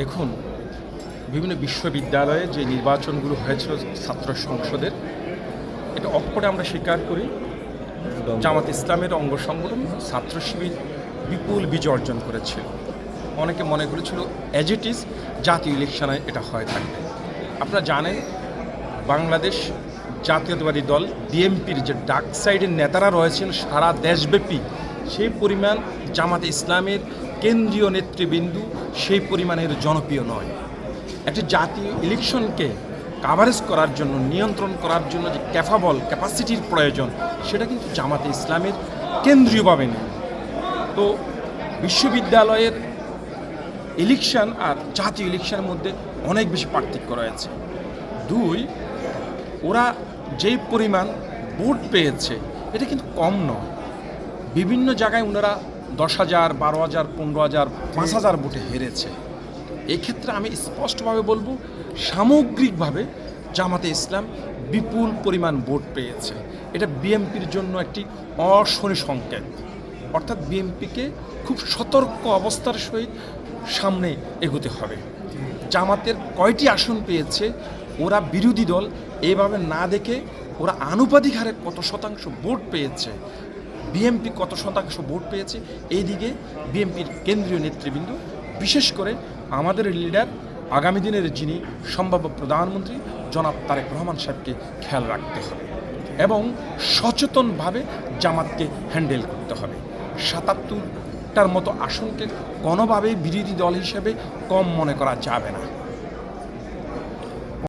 দেখুন বিভিন্ন বিশ্ববিদ্যালয়ে যে নির্বাচনগুলো হয়েছিল ছাত্র সংসদের এটা অকপটে আমরা স্বীকার করি। জামাত ইসলামের অঙ্গ সংগঠন ছাত্র শিবির বিপুল বিজয় অর্জন করেছিল অনেকে মনে করেছিল অ্যাজ ইট ইজ জাতীয় ইলেকশনে এটা হয়ে থাকবে। আপনারা জানেন বাংলাদেশ জাতীয়তাবাদী দল বিএনপির যে ডাক সাইডের নেতারা রয়েছেন সারা দেশব্যাপী সেই পরিমাণ জামাতে ইসলামের কেন্দ্রীয় নেতৃবৃন্দু সেই পরিমাণের জনপ্রিয় নয়। একটি জাতীয় ইলেকশনকে কাভারেজ করার জন্য, নিয়ন্ত্রণ করার জন্য যে ক্যাফাবল ক্যাপাসিটির প্রয়োজন, সেটা কিন্তু জামাতে ইসলামের কেন্দ্রীয়ভাবে নেই। তো বিশ্ববিদ্যালয়ের ইলেকশন আর জাতীয় ইলেকশনের মধ্যে অনেক বেশি পার্থক্য রয়েছে। দুই, ওরা যেই পরিমাণ ভোট পেয়েছে, এটা কিন্তু কম নয়। বিভিন্ন জায়গায় ওনারা দশ হাজার, বারো হাজার, পনেরো হাজার, পাঁচ হাজার ভোটে হেরেছে। এক্ষেত্রে আমি স্পষ্টভাবে বলব, সামগ্রিকভাবে জামাতে ইসলাম বিপুল পরিমাণ ভোট পেয়েছে। এটা বিএমপির জন্য একটি অশনি সংকেত। অর্থাৎ বিএমপিকে খুব সতর্ক অবস্থার সহিত সামনে এগোতে হবে। জামাতের কয়টি আসন পেয়েছে, ওরা বিরোধী দল। এইভাবে না দেখে ওরা আনুপাতিক হারে কত শতাংশ ভোট পেয়েছে বিএমপি কত শতাংশ ভোট পেয়েছে? এইদিকে বিএমপির কেন্দ্রীয় নেতৃবৃন্দ, বিশেষ করে আমাদের লিডার, আগামী দিনের যিনি সম্ভাব্য প্রধানমন্ত্রী, জনাব তারেক রহমান সাহেবকে খেয়াল রাখতে হবে এবং সচেতনভাবে জামাতকে হ্যান্ডেল করতে হবে। সাতাত্তরটার মতো আসনকে কোনোভাবেই বিরোধী দল হিসেবে কম মনে করা যাবে না।